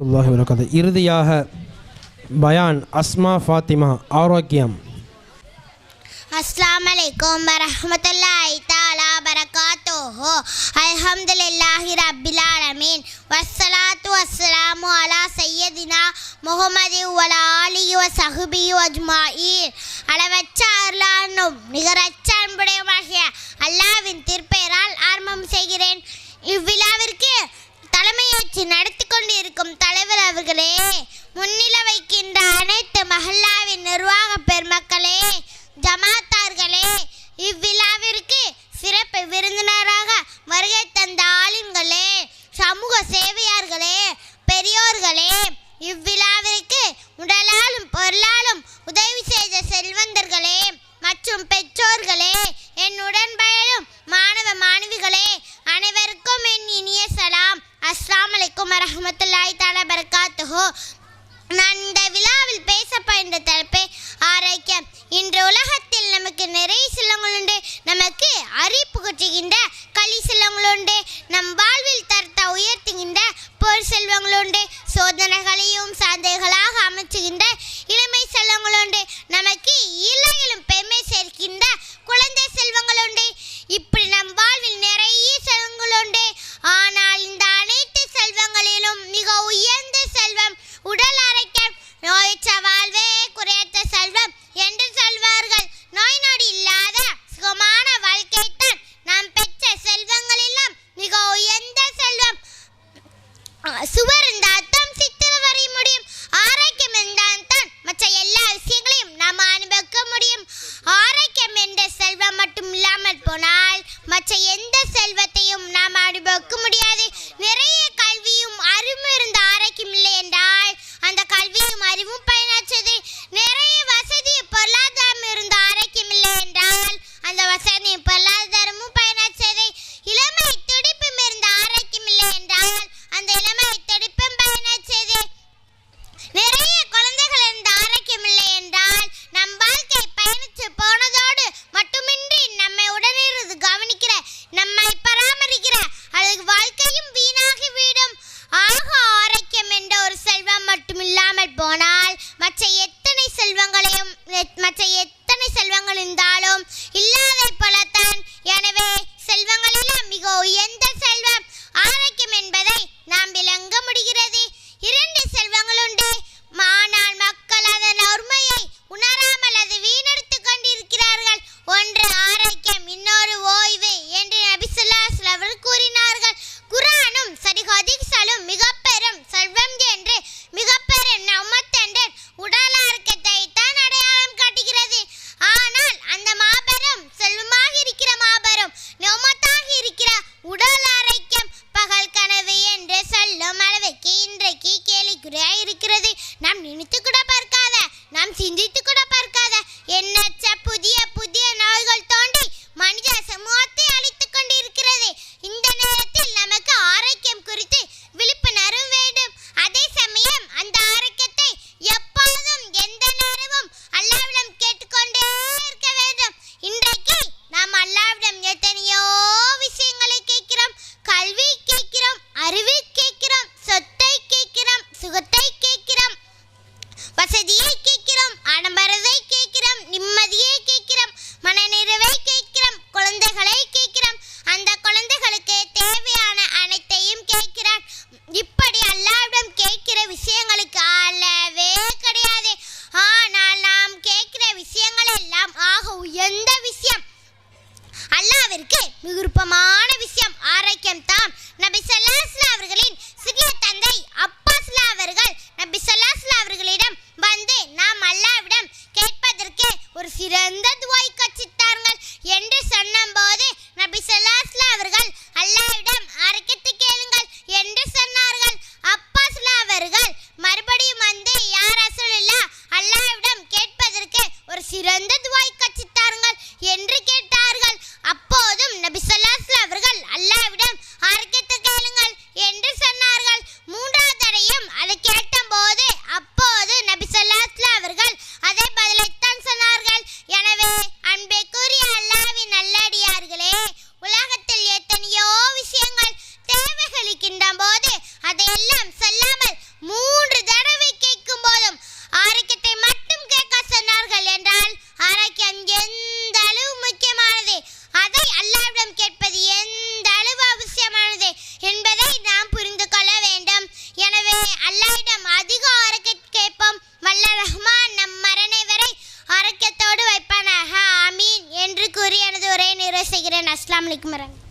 அல்லாஹி வரகாத்து இறுதியாக பயான் அஸ்மா ஃபாத்திமா ஆரோக்கியம். அஸ்லாம் அலைக்கும் வரஹமத்துல்லாஹி தஆலா பரகாத்துஹு அல்ஹம்துலில்லாஹி ரப்பில் ஆலமீன். வஸ்ஸலாத்து வஸ்ஸலாமு அலா சையதினா முஹம்மதி வல ஆலிஹி வ ஸஹ்பிஹி அஜ்மாயின் அளவற்ற அருளானும் நிகர அவர்களே முன்னில வைக்கின்ற அனைத்து மஹல்லாவின் நிர்வாக பெருமக்களே ஜமாத்தார்களே இவ்விழாவிற்கு சிறப்பு விருந்தினராக வருகை தந்த ஆளுங்களே சமூக சேவையார்களே பெரியோர்களே இவ்விழாவிற்கு உடலாலும் பொருளாலும் உதவி செய்த செல்வந்தர்களே மற்றும் பெற்றோர்களே என்னுடன் அஸ்ஸலாமு அலைக்கும் வரஹ்மத்துல்லாஹி தஆலா நான் இந்த விழாவில் பேச இந்த தலைப்பை ஆரோக்கியம் இன்று உலகத்தில் நமக்கு நிறைய செல்லங்கள் உண்டு. நமக்கு அறி புகற்றுகின்ற களி செல்வங்கள் உண்டு. நம் வாழ்வில் தரத்தை உயர்த்துகின்ற போர் செல்வங்கள் உண்டு. சோதனைகளையும் சாந்தைகளாக அமைச்சுகின்ற இளமை செல்வங்கள் உண்டு. நமக்கு இளையிலும் சுவர் இருந்தால் தான் சித்திர வரைய முடியும். ஆரோக்கியம் இருந்தால் தான் மற்ற எல்லா விஷயங்களையும் நாம் அனுபவிக்க முடியும். ஆரோக்கியம் என்ற செல்வம் மட்டும் இல்லாமல் போனால் மற்ற எந்த அளவுக்கு இன்றைக்கு கேலிக்குறையாக இருக்கிறது. நாம் நினைத்து கூட பார்க்காத நாம் சிந்தி சிறந்த துவாய்க்கட்சித்தார்கள் என்று கேட்டார்கள். அப்போ like marang.